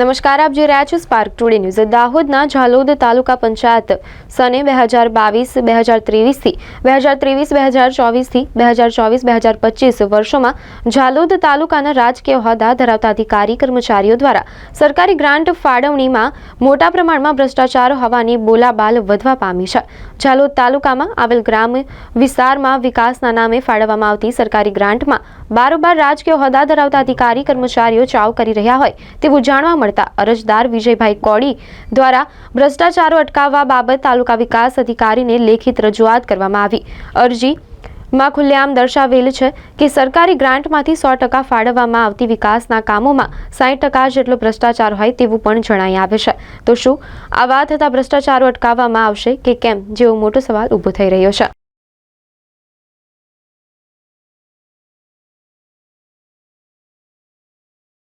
નમસ્કાર, આપ જોઈ રહ્યા છો સ્પાર્ક ટુડે ન્યૂઝ દાહોદના ઝાલોદ તાલુકા પંચાયત સને બે હજાર બાવીસ, બે હજાર ત્રેવીસથી બે હજાર ત્રેવીસ, બે હજાર ચોવીસથી બે હજાર ચોવીસ, બે હજાર પચીસ વર્ષોમાં ઝાલોદ તાલુકાના રાજકીય હોદ્દા ધરાવતા અધિકારી, કર્મચારીઓ દ્વારા સરકારી ગ્રાન્ટ ફાળવણીમાં મોટા પ્રમાણમાં ભ્રષ્ટાચાર હોવાની બોલાબાલ વધવા પામી છે. ઝાલોદ તાલુકામાં આવેલ ગ્રામ વિસ્તારમાં વિકાસના નામે ફાળવવામાં આવતી સરકારી ગ્રાન્ટમાં બારોબાર રાજકીય હોદ્દા ધરાવતા અધિકારી, કર્મચારીઓ ચાવ કરી રહ્યા હોય તેવું જાણવા મળતા અરજદાર વિજયભાઈ કોડી દ્વારા ભ્રષ્ટાચારો અટકાવવા બાબત તાલુકા વિકાસ અધિકારીને લેખિત રજૂઆત કરવામાં આવી. અરજી માં ખુલ્લેઆમ દર્શાવેલ છે કે સરકારી ગ્રાન્ટમાંથી સો ટકા ફાળવવામાં આવતી વિકાસના કામોમાં સાઠ ટકા જેટલો ભ્રષ્ટાચાર હોય તેવું પણ જણાઈ આવે છે. તો શું આવા થતા ભ્રષ્ટાચારો અટકાવવામાં આવશે કે કેમ? જેવો મોટો સવાલ ઊભો થઈ રહ્યો છે.